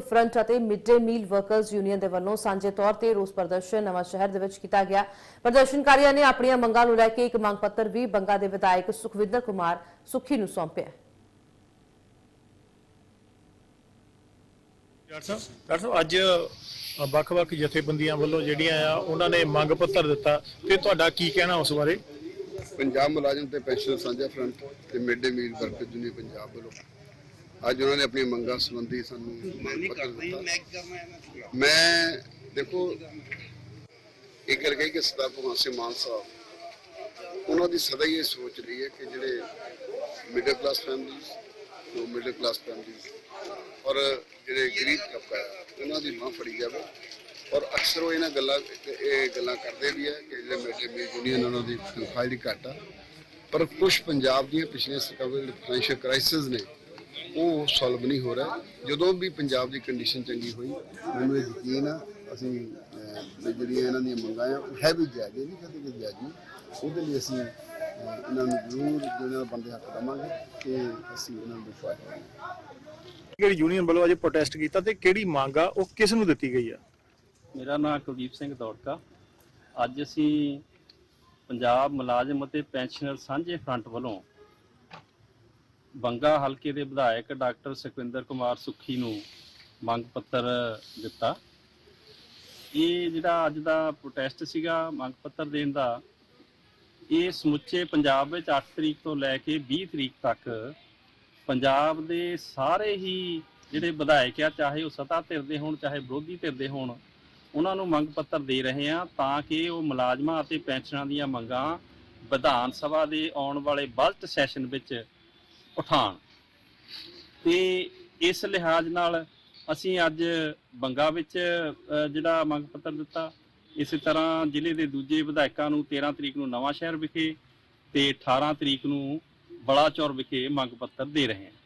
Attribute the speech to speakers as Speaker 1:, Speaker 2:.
Speaker 1: Front ਅਤੇ mid day meal workers union ਦੇ ਵੱਲੋਂ ਸਾਂਝੇ ਤੌਰ ਤੇ ਰੋਸ ਪ੍ਰਦਰਸ਼ਨ ਨਵਾਂ ਸ਼ਹਿਰ ਦੇ ਵਿੱਚ ਕੀਤਾ ਗਿਆ। ਪ੍ਰਦਰਸ਼ਨਕਾਰੀਆਂ ਨੇ ਆਪਣੀਆਂ ਮੰਗਾਂ ਨੂੰ ਲੈ ਕੇ ਇੱਕ ਮੰਗ ਪੱਤਰ ਵੀ ਬੰਗਾ ਦੇ ਵਿਧਾਇਕ ਸੁਖਵਿੰਦਰ ਕੁਮਾਰ ਸੁੱਖੀ ਨੂੰ ਸੌਂਪਿਆ।
Speaker 2: ਡਾਕਟਰ ਸਾਹਿਬ? ਡਾਕਟਰ ਸਾਹਿਬ ਅੱਜ ਵੱਖ-ਵੱਖ ਜਥੇਬੰਦੀਆਂ ਵੱਲੋਂ ਜਿਹੜੀਆਂ ਆ ਉਹਨਾਂ ਨੇ ਮੰਗ ਪੱਤਰ ਦਿੱਤਾ। ਤੇ ਤੁਹਾਡਾ ਕੀ ਕਹਿਣਾ ਉਸ ਬਾਰੇ?
Speaker 3: ਪੰਜਾਬ ਮੁਲਾਜ਼ਮ ਤੇ ਪੈਨਸ਼ਨ ਸਾਂਝਾ ਫਰੰਟ ਤੇ mid day meal worker union Punjab ਵੱਲੋਂ। ਅੱਜ ਉਹਨਾਂ ਨੇ ਆਪਣੀ ਮੰਗਾਂ ਸੰਬੰਧੀ ਸਾਨੂੰ ਮੰਗ ਪੱਤਰ ਦਿੱਤਾ। ਮੈਂ ਦੇਖੋ ਇੱਕ ਗੱਲ ਕਹੀ ਕਿ ਸਰਦਾਰ ਭਗਵੰਤ ਸਿੰਘ ਮਾਨ ਸਾਹਿਬ ਉਹਨਾਂ ਦੀ ਸਦਾ ਹੀ ਇਹ ਸੋਚ ਰਹੀ ਹੈ ਕਿ ਜਿਹੜੇ ਮਿਡਲ ਕਲਾਸ ਫੈਮਿਲੀਜ਼ ਉਹ ਮਿਡਲ ਕਲਾਸ ਫੈਮਿਲੀਜ਼ ਔਰ ਜਿਹੜੇ ਗਰੀਬ ਤਬਕਾ ਉਹਨਾਂ ਦੀ ਬਾਂਹ ਫੜੀ ਜਾਵੇ। ਔਰ ਅਕਸਰ ਉਹ ਇਹਨਾਂ ਗੱਲਾਂ ਇਹ ਗੱਲਾਂ ਕਰਦੇ ਵੀ ਹੈ ਕਿ ਜਿਹੜੇ ਮਿਡ ਡੇ ਮੀਲ ਯੂਨੀਅਨ ਉਹਨਾਂ ਦੀ ਤਨਖਾਹ ਜਿਹੜੀ ਘੱਟ ਪਰ ਕੁਝ ਪੰਜਾਬ ਦੀਆਂ ਪਿਛਲੀਆਂ ਸਰਕਾਰਾਂ ਦੇ ਫਾਈਨੈਂਸ਼ੀਅਲ ਕ੍ਰਾਈਸਿਸ ਨੇ ਉਹ ਸੋਲਵ ਨਹੀਂ ਹੋ ਰਿਹਾ। ਜਦੋਂ ਵੀ ਪੰਜਾਬ ਦੀ ਕੰਡੀਸ਼ਨ ਚੰਗੀ ਹੋਈ ਮੈਨੂੰ ਇਹ ਯਕੀਨ ਆ ਅਸੀਂ ਵੀ ਜਿਹੜੀਆਂ ਇਹਨਾਂ ਦੀਆਂ ਮੰਗਾਂ ਆ ਉਹ ਹੈ ਵੀ ਜਾਇਜ਼ ਨਹੀਂ ਕਹਿੰਦੇ ਕਿ ਜਾਇਜ਼ ਨਹੀਂ ਉਹਦੇ ਲਈ ਅਸੀਂ ਇਹਨਾਂ ਨੂੰ ਜ਼ਰੂਰ ਜਿਹਨਾਂ ਬੰਦੇ ਹੱਕ ਦੇਵਾਂਗੇ ਕਿ ਅਸੀਂ ਇਹਨਾਂ ਨੂੰ ਵਿਸ਼ਵਾਸ ਕਰਾਂਗੇ।
Speaker 2: ਕਿਹੜੀ ਯੂਨੀਅਨ ਵੱਲੋਂ ਅੱਜ ਪ੍ਰੋਟੈਸਟ ਕੀਤਾ ਤੇ ਕਿਹੜੀ ਮੰਗ ਆ ਉਹ ਕਿਸ ਨੂੰ ਦਿੱਤੀ ਗਈ ਆ?
Speaker 4: ਮੇਰਾ ਨਾਮ ਕੁਲਦੀਪ ਸਿੰਘ ਦੌੜਕਾ। ਅੱਜ ਅਸੀਂ ਪੰਜਾਬ ਮੁਲਾਜ਼ਮ ਅਤੇ ਪੈਨਸ਼ਨਰ ਸਾਂਝੇ ਫਰੰਟ ਵੱਲੋਂ ਬੰਗਾ ਹਲਕੇ ਦੇ ਵਿਧਾਇਕ ਡਾਕਟਰ ਸੁਖਵਿੰਦਰ ਕੁਮਾਰ ਸੁੱਖੀ ਨੂੰ ਮੰਗ ਪੱਤਰ ਦਿੱਤਾ। ਇਹ ਜਿਹੜਾ ਅੱਜ ਦਾ ਪ੍ਰੋਟੈਸਟ ਸੀਗਾ ਮੰਗ ਪੱਤਰ ਦੇਣ ਦਾ, ਇਹ ਸਮੁੱਚੇ ਪੰਜਾਬ ਵਿੱਚ 8 ਤਰੀਕ ਤੋਂ ਲੈ ਕੇ 20 ਤਰੀਕ ਤੱਕ ਪੰਜਾਬ ਦੇ ਸਾਰੇ ਹੀ ਜਿਹੜੇ ਵਿਧਾਇਕ ਆ, ਚਾਹੇ ਉਹ ਸੱਤਾ ਧਿਰ ਦੇ ਹੋਣ, ਚਾਹੇ ਵਿਰੋਧੀ ਧਿਰ ਦੇ ਹੋਣ, ਉਹਨਾਂ ਨੂੰ ਮੰਗ ਪੱਤਰ ਦੇ ਰਹੇ ਆ ਤਾਂ ਕਿ ਉਹ ਮੁਲਾਜ਼ਮਾਂ ਅਤੇ ਪੈਨਸ਼ਨਾਂ ਦੀਆਂ ਮੰਗਾਂ ਵਿਧਾਨ ਸਭਾ ਦੇ ਆਉਣ ਵਾਲੇ ਬਜਟ ਸੈਸ਼ਨ ਵਿੱਚ ਪਠਾਨ। ਤੇ ਇਸ ਲਿਹਾਜ਼ ਨਾਲ ਅਸੀਂ ਅੱਜ ਬੰਗਾ ਵਿੱਚ ਜਿਹੜਾ ਮੰਗ ਪੱਤਰ ਦਿੱਤਾ, ਇਸੇ ਤਰ੍ਹਾਂ ਜ਼ਿਲ੍ਹੇ ਦੇ ਦੂਜੇ ਵਿਧਾਇਕਾਂ ਨੂੰ 13 ਤਰੀਕ ਨੂੰ ਨਵਾਂ ਸ਼ਹਿਰ ਵਿਖੇ ਤੇ 18 ਤਰੀਕ ਨੂੰ ਬਲਾਚੌਰ ਵਿਖੇ ਮੰਗ ਪੱਤਰ ਦੇ ਰਹੇ ਹਾਂ।